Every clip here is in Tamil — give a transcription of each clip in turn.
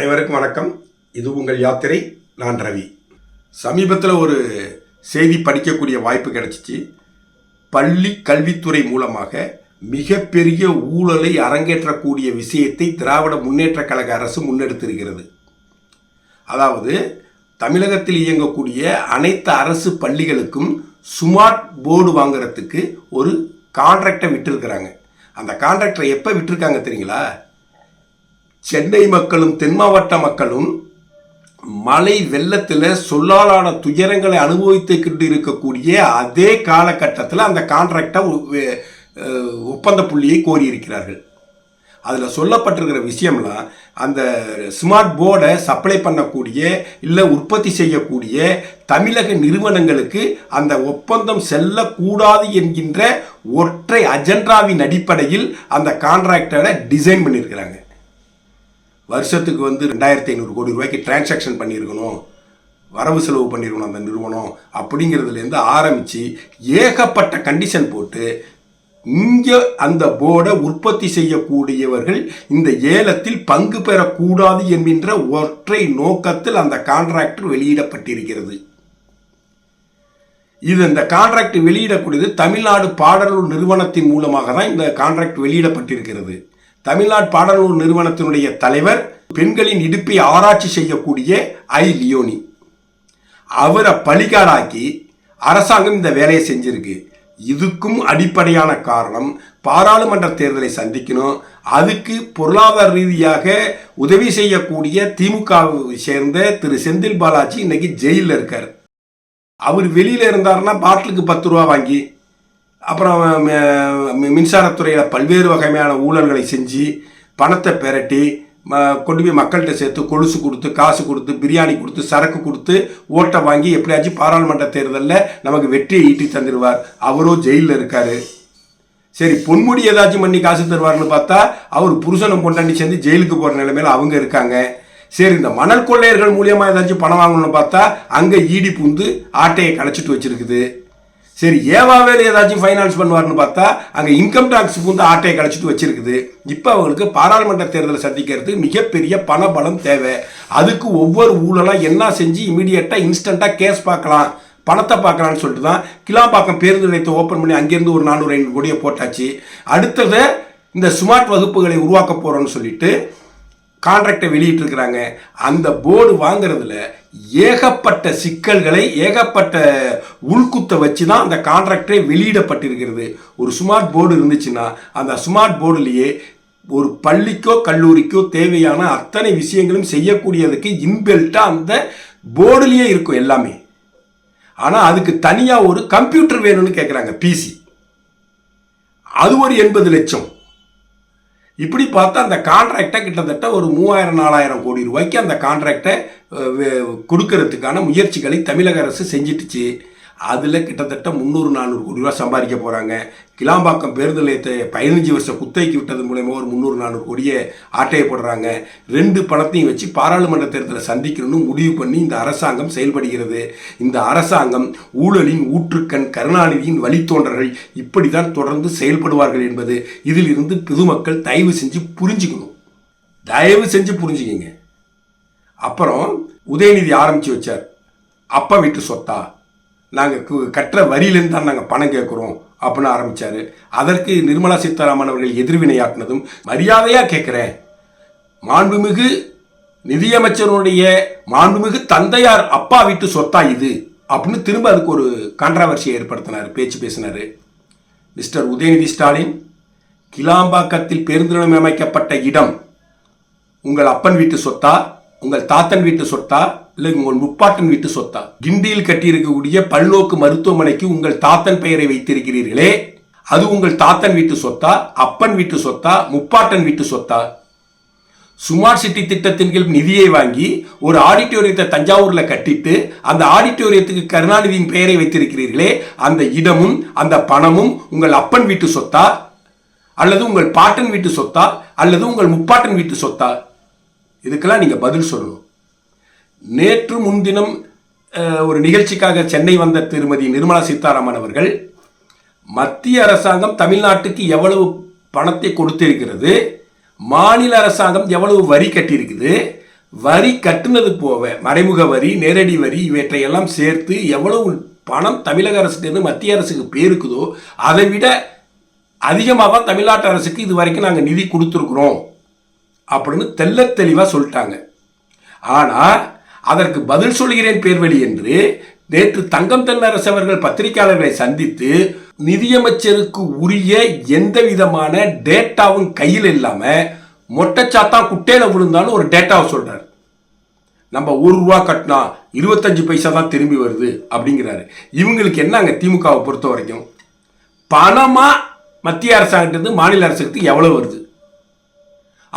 அனைவருக்கும் வணக்கம். இது உங்கள் யாத்திரை நான் ரவி. சமீபத்தில் ஒரு செய்தி படிக்கக்கூடிய வாய்ப்பு கிடைச்சிச்சு. பள்ளி கல்வித்துறை மூலமாக மிகப்பெரிய ஊழலை அரங்கேற்றக்கூடிய விஷயத்தை திராவிட முன்னேற்றக் கழக அரசு முன்னெடுத்திருக்கிறது. அதாவது தமிழகத்தில் இயங்கக்கூடிய அனைத்து அரசு பள்ளிகளுக்கும் ஸ்மார்ட் போர்டு வாங்குறதுக்கு ஒரு கான்ட்ராக்டை விட்டுருக்குறாங்க. அந்த கான்ட்ராக்டரை எப்போ விட்டுருக்காங்க தெரியுங்களா? சென்னை மக்களும் தென் மாவட்ட மக்களும் மழை வெள்ளத்தில் சொல்லாலான துயரங்களை அனுபவித்து கொண்டு இருக்கக்கூடிய அதே காலகட்டத்தில் அந்த கான்ட்ராக்டை ஒப்பந்த புள்ளியை கோரியிருக்கிறார்கள். அதில் சொல்லப்பட்டிருக்கிற விஷயம்லாம் அந்த ஸ்மார்ட் போர்டை சப்ளை பண்ணக்கூடிய இல்லை உற்பத்தி செய்யக்கூடிய தமிழக நிறுவனங்களுக்கு அந்த ஒப்பந்தம் செல்லக்கூடாது என்கின்ற ஒற்றை அஜெண்டாவின் அடிப்படையில் அந்த கான்ட்ராக்டரை டிசைன் பண்ணியிருக்கிறாங்க. வருஷத்துக்கு வந்து ரெண்டாயிரத்தி ஐநூறு கோடி ரூபாய்க்கு டிரான்சாக்ஷன் பண்ணியிருக்கணும். வரவு செலவு பண்ணியிருக்கணும் அந்த நிறுவனம் அப்படிங்கிறதுலேருந்து ஆரம்பித்து ஏகப்பட்ட கண்டிஷன் போட்டு இங்கே அந்த போர்டை உற்பத்தி செய்யக்கூடியவர்கள் இந்த ஏலத்தில் பங்கு பெறக்கூடாது என்கின்ற ஒற்றை நோக்கத்தில் அந்த கான்ட்ராக்டர் வெளியிடப்பட்டிருக்கிறது. இது இந்த கான்ட்ராக்ட் வெளியிடக்கூடியது தமிழ்நாடு பாடலூர் நிறுவனத்தின் மூலமாக தான் இந்த கான்ட்ராக்ட் வெளியிடப்பட்டிருக்கிறது. தமிழ்நாடு பாடலூர் நிறுவனத்தினுடைய தலைவர் பெண்களின் இடுப்பை ஆராய்ச்சி செய்யக்கூடிய ஐ. லியோனி. அவரை பலிகாடாக்கி அரசாங்கம் இந்த வேலையை செஞ்சிருக்கு. இதுக்கும் அடிப்படையான காரணம் பாராளுமன்ற தேர்தலை சந்திக்கணும். அதுக்கு பொருளாதார ரீதியாக உதவி செய்யக்கூடிய திமுகவை சேர்ந்த திரு. செந்தில் பாலாஜி இன்னைக்கு ஜெயிலில் இருக்கார். அவர் வெளியில் இருந்தாருன்னா பாட்டிலுக்கு பத்து ரூபா வாங்கி அப்புறம் மின்சாரத்துறையில் பல்வேறு வகையான ஊழல்களை செஞ்சு பணத்தை பெரட்டி ம- கொண்டு போய் மக்கள்கிட்ட சேர்த்து கொலுசு கொடுத்து காசு கொடுத்து பிரியாணி கொடுத்து சரக்கு கொடுத்து ஓட்டை வாங்கி எப்படியாச்சும் பாராளுமன்ற தேர்தலில் நமக்கு வெற்றியை ஈட்டி தந்துடுவார். அவரோ ஜெயிலில் இருக்கார். சரி பொன்முடி ஏதாச்சும் பண்ணி காசு தருவார்னு பார்த்தா அவர் புருஷனும் பொண்டாண்டி சேர்ந்து ஜெயிலுக்கு போகிற நிலைமையில் அவங்க இருக்காங்க. சரி இந்த மணல் கொள்ளையர்கள் மூலியமாக ஏதாச்சும் பணம் வாங்கணும்னு பார்த்தா அங்கே ஈடி புந்து ஆட்டையை களைச்சிட்டு வச்சிருக்குது. சரி ஏவாவேல ஏதாச்சும் ஃபைனான்ஸ் பண்ணுவார்னு பார்த்தா அங்கே இன்கம் டாக்ஸ் புந்து ஆட்டையை கழிச்சிட்டு வச்சிருக்குது. இப்போ அவங்களுக்கு பாராளுமன்ற தேர்தலை சந்திக்கிறதுக்கு மிகப்பெரிய பண பலம் தேவை. அதுக்கு ஒவ்வொரு ஊழலாக என்ன செஞ்சு இமீடியட்டாக இன்ஸ்டண்ட்டாக கேஸ் பார்க்கலாம். பணத்தை பார்க்கலான்னு சொல்லிட்டு தான் கிளாம்பாக்கம் பேருந்து நிலையத்தை ஓப்பன் பண்ணி அங்கேருந்து ஒரு நானூறு ஐநூறு கோடியை போட்டாச்சு. அடுத்தது இந்த ஸ்மார்ட் வகுப்புகளை உருவாக்க போகிறோன்னு சொல்லிட்டு கான்ட்ராக்டை வெளியிட்டிருக்கிறாங்க. அந்த போர்டு வாங்குறதுல ஏகப்பட்ட சிக்கல்களை ஏகப்பட்ட உள்குத்தை வச்சு தான் அந்த கான்ட்ராக்டே வெளியிடப்பட்டிருக்கிறது. ஒரு ஸ்மார்ட் போர்டு இருந்துச்சுன்னா அந்த ஸ்மார்ட் போர்டுலேயே ஒரு பள்ளிக்கோ கல்லூரிக்கோ தேவையான அத்தனை விஷயங்களும் செய்யக்கூடியதுக்கு இன்பில்ட்டாக அந்த போர்டுலேயே இருக்கும் எல்லாமே. ஆனால் அதுக்கு தனியாக ஒரு கம்ப்யூட்டர் வேணும்னு கேட்குறாங்க பிசி அது ஒரு எண்பது லட்சம். இப்படி பார்த்தா அந்த கான்ட்ராக்டை கிட்டத்தட்ட ஒரு மூவாயிரம் நாலாயிரம் கோடி ரூபாய்க்கு அந்த கான்ட்ராக்டை கொடுக்கறதுக்கான முயற்சிகளை தமிழக அரசு செஞ்சிட்டுச்சு. அதில் கிட்டத்தட்ட முந்நூறு நானூறு கோடி ரூபா சம்பாதிக்க போகிறாங்க கிளாம்பாக்கம் பேருந்து நிலையத்தை பதினஞ்சு வருஷம் குத்தகைக்கு விட்டது மூலயமா ஒரு முந்நூறு நானூறு கோடியை ஆட்டையப்படுறாங்க. ரெண்டு பணத்தையும் வச்சு பாராளுமன்ற தேர்தலை சந்திக்கணும்னு முடிவு பண்ணி இந்த அரசாங்கம் செயல்படுகிறது. இந்த அரசாங்கம் ஊழலின் ஊற்றுக்கண் கருணாநிதியின் வழித்தோன்றர்கள் இப்படி தான் தொடர்ந்து செயல்படுவார்கள் என்பது இதில் இருந்து பொதுமக்கள் தயவு செஞ்சு புரிஞ்சுக்கணும். தயவு செஞ்சு புரிஞ்சுக்கிங்க. அப்புறம் உதயநிதி ஆரம்பித்து வச்சார். அப்பா வீட்டு சொத்தா? நாங்கள் கட்டுற வரியிலேருந்து தான் நாங்கள் பணம் கேட்குறோம் அப்படின்னு ஆரம்பித்தார் அதற்கு நிர்மலா சீதாராமன் அவர்கள் எதிர்வினையாட்டினதும் மரியாதையாக கேட்குறேன். மாண்புமிகு நிதியமைச்சருடைய மாண்புமிகு தந்தையார் அப்பா வீட்டு சொத்தா இது? அப்படின்னு திரும்ப அதுக்கு ஒரு கான்ட்ராவர்சியை ஏற்படுத்தினார் பேச்சு பேசினார். மிஸ்டர் உதயநிதி ஸ்டாலின் கிளாம்பாக்கத்தில் பேருந்து அமைக்கப்பட்ட இடம் உங்கள் அப்பன் வீட்டு சொத்தா உங்கள் தாத்தன் வீட்டு சொத்தா இல்லை உங்கள் முப்பாட்டன் வீட்டு சொத்தா. கிண்டியில் கட்டியிருக்கக்கூடிய பல்நோக்கு மருத்துவமனைக்கு உங்கள் தாத்தன் பெயரை வைத்திருக்கிறீர்களே. அது உங்கள் தாத்தன் வீட்டு சொத்தா அப்பன் வீட்டு சொத்தா முப்பாட்டன் வீட்டு சொத்தா? சுமார் சிட்டி திட்டத்தின் கீழ் நிதியை வாங்கி ஒரு ஆடிட்டோரியத்தை தஞ்சாவூரில் கட்டிட்டு அந்த ஆடிட்டோரியத்துக்கு கருணாநிதியின் பெயரை வைத்திருக்கிறீர்களே அந்த இடமும் அந்த பணமும் உங்கள் அப்பன் வீட்டு சொத்தா? அல்லது உங்கள் பாட்டன் வீட்டு சொத்தா? அல்லது உங்கள் முப்பாட்டன் வீட்டு சொத்தா? இதுக்கெல்லாம் நீங்கள் பதில் சொல்லணும். நேற்று முன்தினம் ஒரு நிகழ்ச்சிக்காக சென்னை வந்த திருமதி நிர்மலா சீதாராமன் அவர்கள் மத்திய அரசாங்கம் தமிழ்நாட்டுக்கு எவ்வளவு பணத்தை கொடுத்திருக்கிறது மாநில அரசாங்கம் எவ்வளவு வரி கட்டியிருக்குது வரி கட்டுனது போக மறைமுக வரி நேரடி வரி இவற்றையெல்லாம் சேர்த்து எவ்வளவு பணம் தமிழக அரசுக்கு மத்திய அரசுக்கு பேருக்குதோ அதை விட அதிகமாக தான் தமிழ்நாட்டு அரசுக்கு இது வரைக்கும் நாங்கள் நிதி கொடுத்துருக்குறோம். அப்படின்னு தெல்ல தெளிவாக சொல்லிட்டாங்க. ஆனால் அதற்கு பதில் சொல்கிறேன் பேர்வழி என்று நேற்று தங்கம் தென்னரசு அவர்கள் பத்திரிகையாளர்களை சந்தித்து நிதியமைச்சருக்கு உரிய எந்த விதமான டேட்டாவும் கையில் இல்லாமல் மொட்டைச்சாத்தா குட்டையில விழுந்தாலும் ஒரு டேட்டாவை சொல்றாரு. நம்ம ஒரு ரூபா கட்டினா இருபத்தஞ்சு பைசா தான் திரும்பி வருது அப்படிங்கிறாரு. இவங்களுக்கு என்னங்க திமுகவை பொறுத்த வரைக்கும்? பணமாக மத்திய அரசாங்கத்திலிருந்து மாநில அரசுக்கு எவ்வளோ வருது?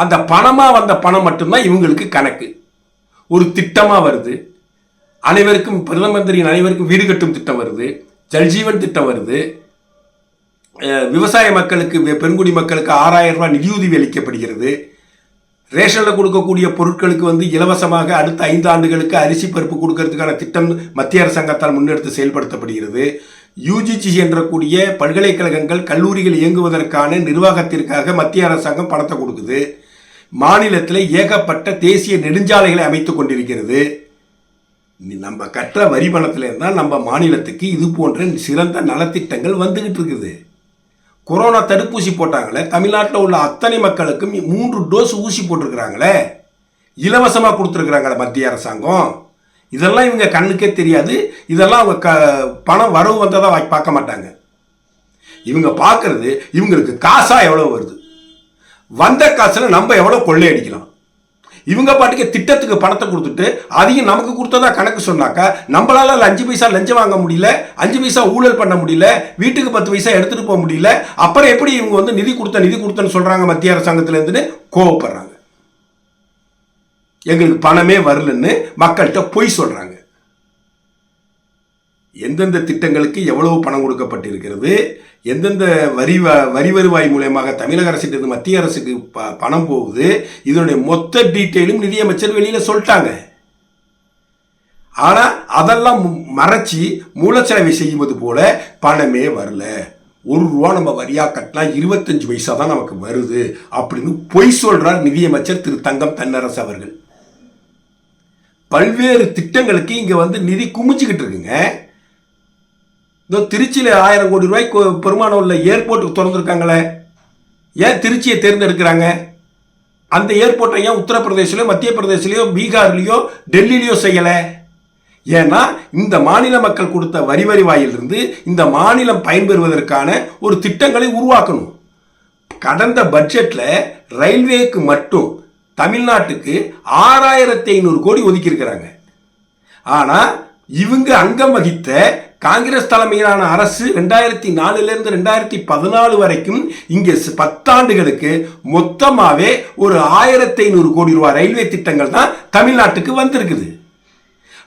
அந்த பணமாக வந்த பணம் மட்டும்தான் இவங்களுக்கு கணக்கு. ஒரு திட்டமாக வருது. அனைவருக்கும் பிரதம மந்திரியின் அனைவருக்கும் வீடு கட்டும் திட்டம் வருது. ஜல்ஜீவன் திட்டம் வருது. விவசாய மக்களுக்கு பெருங்குடி மக்களுக்கு ஆறாயிரம் ரூபாய் நிதியுதவி அளிக்கப்படுகிறது. ரேஷனில் கொடுக்கக்கூடிய பொருட்களுக்கு வந்து இலவசமாக அடுத்த ஐந்து ஆண்டுகளுக்கு அரிசி பருப்பு கொடுக்கறதுக்கான திட்டம் மத்திய அரசாங்கத்தால் முன்னெடுத்து செயல்படுத்தப்படுகிறது. யூஜிசி என்றக்கூடிய பல்கலைக்கழகங்கள் கல்லூரிகள் இயங்குவதற்கான நிர்வாகத்திற்காக மத்திய அரசாங்கம் பணத்தை கொடுக்குது. மாநிலத்தில் ஏகப்பட்ட தேசிய நெடுஞ்சாலைகளை அமைத்து கொண்டிருக்கிறது. நம்ம கட்டுற வரி பணத்துல இருந்தால் நம்ம மாநிலத்துக்கு இது போன்ற சிறந்த நலத்திட்டங்கள் வந்துகிட்டு இருக்குது. கொரோனா தடுப்பூசி போட்டாங்களே தமிழ்நாட்டில் உள்ள அத்தனை மக்களுக்கும் மூன்று டோஸ் ஊசி போட்டிருக்கிறாங்களே. இலவசமாக கொடுத்துருக்குறாங்களே மத்திய அரசாங்கம். இதெல்லாம் இவங்க கண்ணுக்கே தெரியாது. இதெல்லாம் அவங்க க பணம் வரவு வந்ததாக பார்க்க மாட்டாங்க. இவங்க பார்க்கறது இவங்களுக்கு காசாக எவ்வளோ வருது? வந்த காசில் நம்ம எவ்வளோ கொள்ளையடிக்கலாம்? இவங்க பாட்டுக்கு திட்டத்துக்கு பணத்தை கொடுத்துட்டு அதையும் நமக்கு கொடுத்ததா கணக்கு சொன்னாக்கா நம்மளால அதில் அஞ்சு பைசா லஞ்சம் வாங்க முடியல அஞ்சு பைசா ஊழல் பண்ண முடியல வீட்டுக்கு பத்து பைசா எடுத்துட்டு போக முடியல அப்புறம் எப்படி இவங்க வந்து நிதி கொடுத்த நிதி கொடுத்தன்னு சொல்றாங்க மத்திய அரசாங்கத்துலேருந்துன்னு கோவப்படுறாங்க. எங்களுக்கு பணமே வரலன்னு மக்கள்கிட்ட பொய் சொல்றாங்க. எந்தெந்த திட்டங்களுக்கு எவ்வளவு பணம் கொடுக்கப்பட்டிருக்கிறது? எந்தெந்த வரி வ- வரி வருவாய் மூலயமாக தமிழக அரசிலிருந்து மத்திய அரசுக்கு ப பணம் போகுது இதனுடைய மொத்த டீட்டெயிலும் நிதியமைச்சர் வெளியில் சொல்லிட்டாங்க. ஆனால் அதெல்லாம் மறைச்சி மூலச்செலவை செய்வது போல பணமே வரல. ஒரு ரூபா நம்ம வரியாக கட்டினா இருபத்தஞ்சு பைசா தான் நமக்கு வருது அப்படின்னு பொய் சொல்கிறார் நிதியமைச்சர் திரு தங்கம் தென்னரசு அவர்கள். பல்வேறு திட்டங்களுக்கு இங்கே வந்து நிதி குமிச்சுக்கிட்டு இருக்குங்க. இந்த திருச்சியில் ஆயிரம் கோடி ரூபாய் கொ- பெருமானம் உள்ள ஏர்போர்ட்டுக்கு திறந்துருக்காங்களே. ஏன் திருச்சியை தேர்ந்தெடுக்கிறாங்க? அந்த ஏர்போர்ட்டை ஏன் உத்தரப்பிரதேசிலையோ மத்திய பிரதேசிலையோ பீகார்லேயோ டெல்லியிலையோ செய்யலை? ஏன்னா இந்த மாநில மக்கள் கொடுத்த வரி வருவாயிலிருந்து இந்த மாநிலம் பயன்பெறுவதற்கான ஒரு திட்டங்களை உருவாக்கணும். கடந்த பட்ஜெட்டில் ரயில்வேக்கு மட்டும் தமிழ்நாட்டுக்கு ஆறாயிரத்தி ஐநூறு கோடி ஒதுக்கியிருக்கிறாங்க. ஆனால் இவங்க அங்கம் வகித்த காங்கிரஸ் தலைமையிலான அரசு ரெண்டாயிரத்தி நாலுலேருந்து ரெண்டாயிரத்தி பதினாலு வரைக்கும் இங்கே பத்தாண்டுகளுக்கு மொத்தமாகவே ஒரு ஆயிரத்தி ஐநூறு கோடி ரூபாய் ரயில்வே திட்டங்கள் தான் தமிழ்நாட்டுக்கு வந்திருக்குது.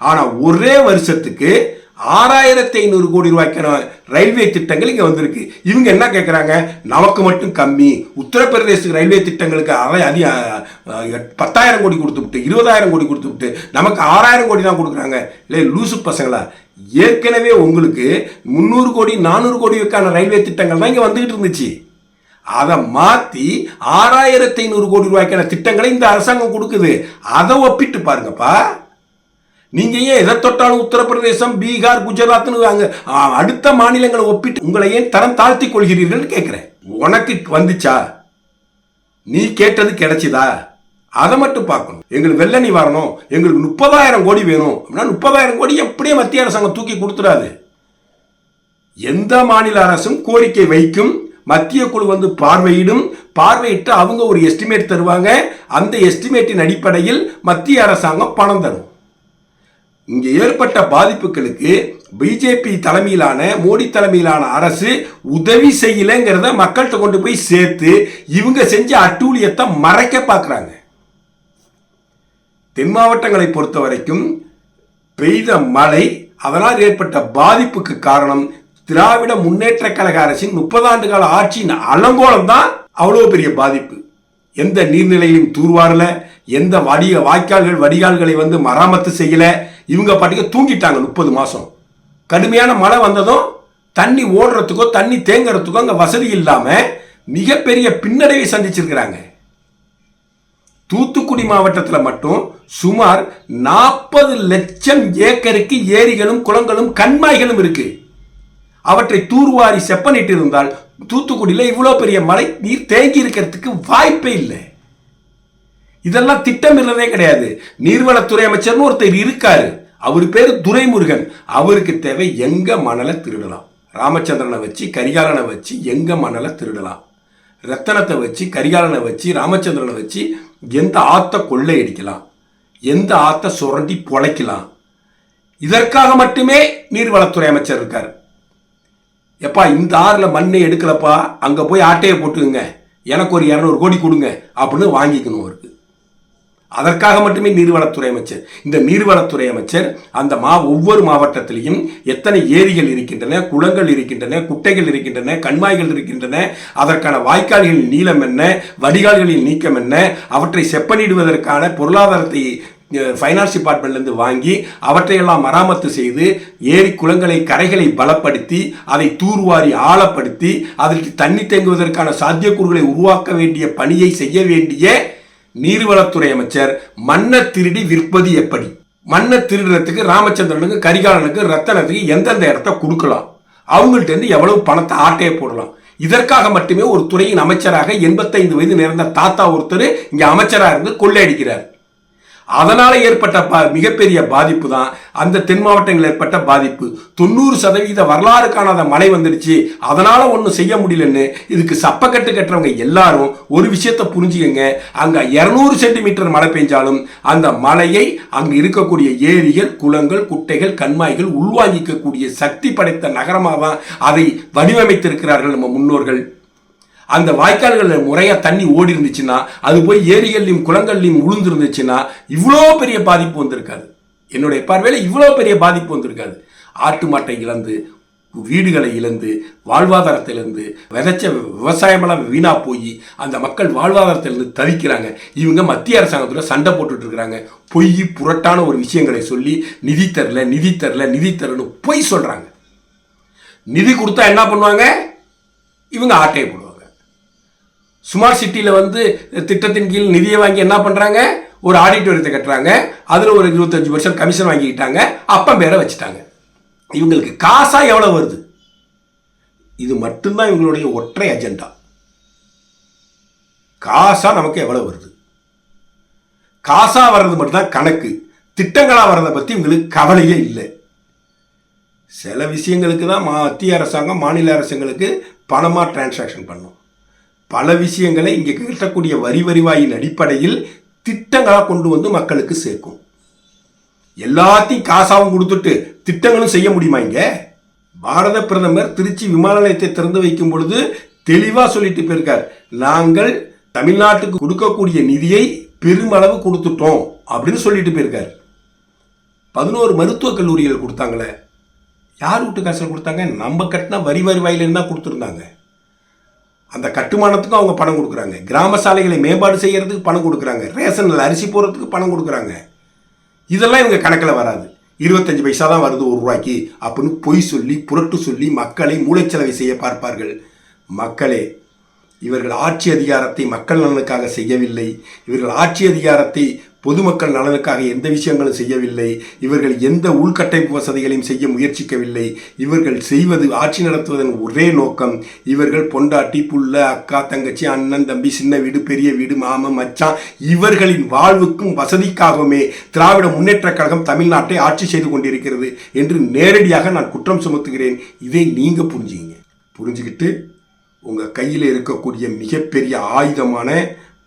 ஆனால் ஒரே வருஷத்துக்கு ஆறாயிரத்தி ஐநூறு கோடி ரூபாய்க்கான ரயில்வே திட்டங்கள் இங்கே வந்திருக்கு. இவங்க என்ன கேட்குறாங்க நமக்கு மட்டும் கம்மி. உத்தரப்பிரதேசத்துக்கு ரயில்வே திட்டங்களுக்கு அரை அதிக பத்தாயிரம் கோடி கொடுத்து விட்டு இருபதாயிரம் கோடி கொடுத்து விட்டு நமக்கு ஆறாயிரம் கோடி தான் கொடுக்குறாங்க. இல்லை லூசு பசங்களா? ஏற்கனவே உங்களுக்கு முந்நூறு கோடி நானூறு கோடிக்கான ரயில்வே திட்டங்கள் தான் இங்கே வந்துகிட்டு இருந்துச்சு. அதை மாற்றி ஆறாயிரத்தி ஐநூறு கோடி ரூபாய்க்கான திட்டங்களை இந்த அரசாங்கம் கொடுக்குது. அதை ஒப்பிட்டு பாருங்கப்பா. நீங்கள் ஏன் எதை தொட்டாலும் உத்தரப்பிரதேசம் பீகார் குஜராத்னு அங்கே அடுத்த மாநிலங்களை ஒப்பிட்டு உங்களை ஏன் தரம் தாழ்த்தி கொள்கிறீர்கள் கேட்குறேன் உனக்கு வந்துச்சா? நீ கேட்டது கிடைச்சிதா? அதை மட்டும் பார்க்கணும். எங்களுக்கு வெள்ள நிவாரணம் எங்களுக்கு முப்பதாயிரம் கோடி வேணும். அப்படின்னா முப்பதாயிரம் கோடி எப்படியே மத்திய அரசாங்கம் தூக்கி கொடுத்துடாது. எந்த மாநில அரசும் கோரிக்கை வைக்கும். மத்திய குழு வந்து பார்வையிடும். பார்வையிட்டு அவங்க ஒரு எஸ்டிமேட் தருவாங்க. அந்த எஸ்டிமேட்டின் அடிப்படையில் மத்திய அரசாங்கம் பணம் தரும். இங்கே ஏற்பட்ட பாதிப்புகளுக்கு பிஜேபி தலைமையிலான மோடி தலைமையிலான அரசு உதவி செய்யலைங்கிறத மக்கள்கிட்ட கொண்டு போய் சேர்த்து இவங்க செஞ்ச அட்டூழியத்தை மறைக்க பார்க்குறாங்க. தென் மாவட்டங்களை பொறுத்த வரைக்கும் பெய்த மழை அதனால் ஏற்பட்ட பாதிப்புக்கு காரணம் திராவிட முன்னேற்ற கழக அரசின் முப்பதாண்டு கால ஆட்சியின் அலங்கோலம் தான் அவ்வளோ பெரிய பாதிப்பு. எந்த நீர்நிலையும் தூர்வாரல எந்த வடிக வாய்க்கால்கள் வடிகால்களை வந்து மராமத்து செய்யல இவங்க பாட்டுக்கு தூங்கிட்டாங்க முப்பது மாதம் கடுமையான மழை வந்ததும் தண்ணி ஓடுறதுக்கோ தண்ணி தேங்குறதுக்கோ அங்கே வசதி இல்லாமல் மிகப்பெரிய பின்னடைவை சந்திச்சிருக்கிறாங்க. தூத்துக்குடி மாவட்டத்தில் மட்டும் சுமார் நாற்பது லட்சம் ஏக்கருக்கு ஏரிகளும் குளங்களும் கண்மாய்களும் இருக்கு. அவற்றை தூர்வாரி செப்பனிட்டு இருந்தால் தூத்துக்குடியில் இவ்வளோ பெரிய மழை நீர் தேங்கி இருக்கிறதுக்கு வாய்ப்பே இல்லை. இதெல்லாம் திட்டமிடுறதே கிடையாது. நீர்வளத்துறை அமைச்சர்னு ஒருத்தர் இருக்காரு. அவர் பேர் துரைமுருகன். அவருக்கு தேவை எங்க மணலை திருடலாம். ராமச்சந்திரனை வச்சு கரிகாலனை வச்சு எங்க மணலை திருடலாம். ரத்தனத்தை வச்சு கரிகாலனை வச்சு ராமச்சந்திரனை வச்சு எந்த ஆத்த கொள்ளையடிக்கலாம்? எந்த ஆற்றை சுரண்டி பொழைக்கலாம்? இதற்காக மட்டுமே நீர்வளத்துறை அமைச்சர் இருக்கார். எப்பா இந்த ஆறில் மண்ணை எடுக்கலப்பா அங்கே போய் ஆட்டையை போட்டுக்குங்க. எனக்கு ஒரு இரநூறு கோடி கொடுங்க அப்படின்னு வாங்கிக்கணும் அவருக்கு. அதற்காக மட்டுமே நீர்வளத்துறை அமைச்சர். இந்த நீர்வளத்துறை அமைச்சர் அந்த மா ஒவ்வொரு மாவட்டத்திலையும் எத்தனை ஏரிகள் இருக்கின்றன குளங்கள் இருக்கின்றன குட்டைகள் இருக்கின்றன கண்மாய்கள் இருக்கின்றன அதற்கான வாய்க்கால்களின் நீளம் என்ன வடிகால்களின் நீக்கம் என்ன அவற்றை செப்பனிடுவதற்கான பொருளாதாரத்தை ஃபைனான்ஸ் டிபார்ட்மெண்ட்லேருந்து வாங்கி அவற்றையெல்லாம் மராமத்து செய்து ஏரி குளங்களை கரைகளை பலப்படுத்தி அதை தூர்வாரி ஆழப்படுத்தி அதற்கு தண்ணி தேங்குவதற்கான சாத்தியக்கூறுகளை உருவாக்க வேண்டிய பணியை செய்ய வேண்டிய நீர்வளத்துறை அமைச்சர் மண்ணை திருடி விற்பது எப்படி? மண்ணை திருடுறதுக்கு ராமச்சந்திரனுக்கு கரிகாலனுக்கு ரத்தனத்துக்கு எந்தெந்த இடத்த கொடுக்கலாம்? அவங்கள்ட்ட இருந்து எவ்வளவு பணத்தை ஆட்டையை போடலாம்? இதற்காக மட்டுமே ஒரு துறையின் அமைச்சராக எண்பத்தைந்து வயது நிறந்த தாத்தா ஒருத்தர் இங்கே அமைச்சராக இருந்து கொள்ளையடிக்கிறார். அதனால் ஏற்பட்ட பா மிகப்பெரிய பாதிப்பு தான் அந்த தென் மாவட்டங்களில் ஏற்பட்ட பாதிப்பு. தொண்ணூறு சதவீத வரலாறு காணாத மழை வந்துடுச்சு. அதனால் ஒன்றும் செய்ய முடியலன்னு இதுக்கு சப்பக்கட்டு கட்டுறவங்க எல்லாரும் ஒரு விஷயத்தை புரிஞ்சுக்கங்க. அங்கே இருநூறு சென்டிமீட்டர் மழை பெஞ்சாலும் அந்த மழையை அங்கு இருக்கக்கூடிய ஏரிகள் குளங்கள் குட்டைகள் கண்மாய்கள் உள்வாங்கிக்கக்கூடிய சக்தி படைத்த நகரமாக தான் அதை வடிவமைத்திருக்கிறார்கள் நம்ம முன்னோர்கள். அந்த வாய்க்கால்களில் முறையாக தண்ணி ஓடி இருந்துச்சுன்னா அது போய் ஏரிகள்லையும் குளங்கள்லையும் உளுந்துருந்துச்சுன்னா இவ்வளோ பெரிய பாதிப்பு வந்திருக்காது. என்னுடைய பார்வையில் இவ்வளோ பெரிய பாதிப்பு வந்திருக்காது. ஆட்டு மாட்டை இழந்து வீடுகளை இழந்து வாழ்வாதாரத்தை இழந்து விதைச்ச விவசாயமெல்லாம் வீணா போய் அந்த மக்கள் வாழ்வாதாரத்திலிருந்து தவிக்கிறாங்க. இவங்க மத்திய அரசாங்கத்தில் சண்டை போட்டுட்டு இருக்கிறாங்க பொய் புரட்டான ஒரு விஷயங்களை சொல்லி நிதி தரல நிதி தரல நிதி தரலன்னு பொய் சொல்கிறாங்க நிதி கொடுத்தா என்ன பண்ணுவாங்க? இவங்க ஆட்டையை போடுவாங்க. ஸ்மார்ட் சிட்டியில் வந்து திட்டத்தின் கீழ் நிதியை வாங்கி என்ன பண்ணுறாங்க ஒரு ஆடிட்டோரியத்தை கட்டுறாங்க. அதில் ஒரு இருபத்தஞ்சு பர்சன்ட் கமிஷன் வாங்கிக்கிட்டாங்க. அப்போ பேரை வச்சுட்டாங்க. இவங்களுக்கு காசாக எவ்வளோ வருது? இது மட்டும்தான் இவங்களுடைய ஒற்றை அஜெண்டா காசாக நமக்கு எவ்வளோ வருது? காசாக வர்றது மட்டும்தான் கணக்கு. திட்டங்களாக வர்றதை பற்றி இவங்களுக்கு கவலையே இல்லை. சில விஷயங்களுக்கு தான் மத்திய அரசாங்கம் மாநில அரசுங்களுக்கு பணமாக டிரான்சாக்ஷன் பண்ணும். பல விஷயங்களை இங்கே கட்டக்கூடிய வரி வரிவாயின் அடிப்படையில் திட்டங்களாக கொண்டு வந்து மக்களுக்கு சேர்க்கும். எல்லாத்தையும் காசாகவும் கொடுத்துட்டு திட்டங்களும் செய்ய முடியுமா இங்கே? பாரத பிரதமர் திருச்சி விமான நிலையத்தை திறந்து வைக்கும் பொழுது தெளிவாக சொல்லிட்டு போயிருக்கார். நாங்கள் தமிழ்நாட்டுக்கு கொடுக்கக்கூடிய நிதியை பெருமளவு கொடுத்துட்டோம் அப்படின்னு சொல்லிட்டு போயிருக்கார். பதினோரு மருத்துவக் கல்லூரிகள் கொடுத்தாங்களே. யார் வீட்டு காசில் கொடுத்தாங்க? நம்ம கட்டின வரி வருவாயிலேருந்து தான் கொடுத்துருந்தாங்க. அந்த கட்டுமானத்துக்கும் அவங்க பணம் கொடுக்குறாங்க. கிராம சாலைகளை மேம்பாடு செய்கிறதுக்கு பணம் கொடுக்குறாங்க. ரேஷனில் அரிசி போடுறதுக்கு பணம் கொடுக்குறாங்க. இதெல்லாம் இவங்க கணக்கில் வராது. இருபத்தஞ்சு பைசா தான் வருது ஒரு ரூபாய்க்கு அப்படின்னு பொய் சொல்லி புரட்டு சொல்லி மக்களை மூளைச்சலவை செய்ய பார்ப்பார்கள். மக்களே இவர்கள் ஆட்சி அதிகாரத்தை மக்கள் நலனுக்காக செய்யவில்லை. இவர்கள் ஆட்சி அதிகாரத்தை பொதுமக்கள் நலனுக்காக எந்த விஷயங்களும் செய்யவில்லை. இவர்கள் எந்த உள்கட்டமைப்பு வசதிகளையும் செய்ய முயற்சிக்கவில்லை. இவர்கள் செய்வது ஆட்சி நடத்துவதன் ஒரே நோக்கம் இவர்கள் பொண்டாட்டி புள்ள அக்கா தங்கச்சி அண்ணன் தம்பி சின்ன வீடு பெரிய வீடு மாமன் மச்சான் இவர்களின் வாழ்வுக்கும் வசதிக்காகவுமே திராவிட முன்னேற்ற கழகம் தமிழ்நாட்டை ஆட்சி செய்து கொண்டிருக்கிறது என்று நேரடியாக நான் குற்றம் சுமத்துகிறேன். இதை நீங்க புரிஞ்சுங்க புரிஞ்சுக்கிட்டு உங்கள் கையில் இருக்கக்கூடிய மிகப்பெரிய ஆயுதமான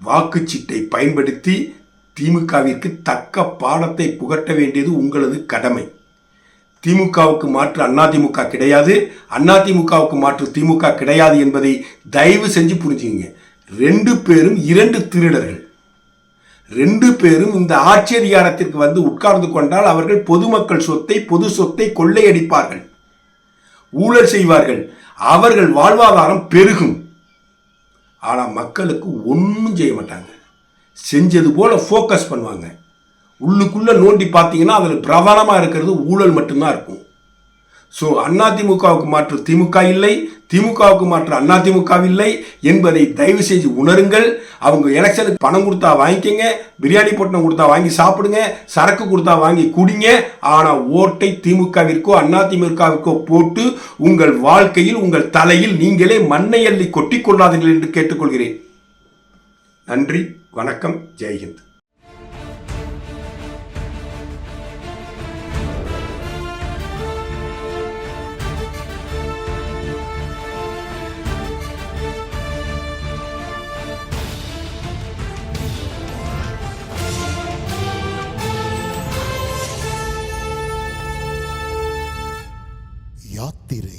வாக்குச்சீட்டை பயன்படுத்தி திமுகவிற்கு தக்க பாடத்தை புகட்ட வேண்டியது உங்களது கடமை. திமுகவுக்கு மாற்று அதிமுக கிடையாது. அதிமுகவுக்கு மாற்று திமுக கிடையாது என்பதை தயவு செஞ்சு புரிஞ்சுங்க ரெண்டு பேரும் இரண்டு திருடர்கள். ரெண்டு பேரும் இந்த ஆட்சி அதிகாரத்திற்கு வந்து உட்கார்ந்து கொண்டால் அவர்கள் பொதுமக்கள் சொத்தை பொது சொத்தை கொள்ளையடிப்பார்கள். ஊழல் செய்வார்கள். அவர்கள் வாழ்வாதாரம் பெருகும். ஆனால் மக்களுக்கு ஒன்றும் செய்ய மாட்டாங்க. செஞ்சது போல் ஃபோக்கஸ் பண்ணுவாங்க. உள்ளுக்குள்ளே நோண்டி பார்த்தீங்கன்னா அதில் பிரதானமாக இருக்கிறது ஊழல் மட்டும்தான் இருக்கும். ஸோ அதிமுகவுக்கு மாற்று திமுக இல்லை திமுகவுக்கு மாற்று அண்ணா திமுகவில்லை என்பதை தயவு செஞ்சு உணருங்கள். அவங்க எலெக்ஷனுக்கு பணம் கொடுத்தா வாங்கிக்கங்க பிரியாணி பொட்டணம் கொடுத்தா வாங்கி சாப்பிடுங்க சரக்கு கொடுத்தா வாங்கி குடிங்க. ஆனால் ஓட்டை திமுகவிற்கோ அண்ணா திமுகவிற்கோ போட்டு உங்கள் வாழ்க்கையில் உங்கள் தலையில் நீங்களே மண்ணை அள்ளி கொட்டி கொள்ளாதீர்கள் என்று கேட்டுக்கொள்கிறேன். நன்றி வணக்கம் ஜெய்ஹிந்த் யாத்திரை.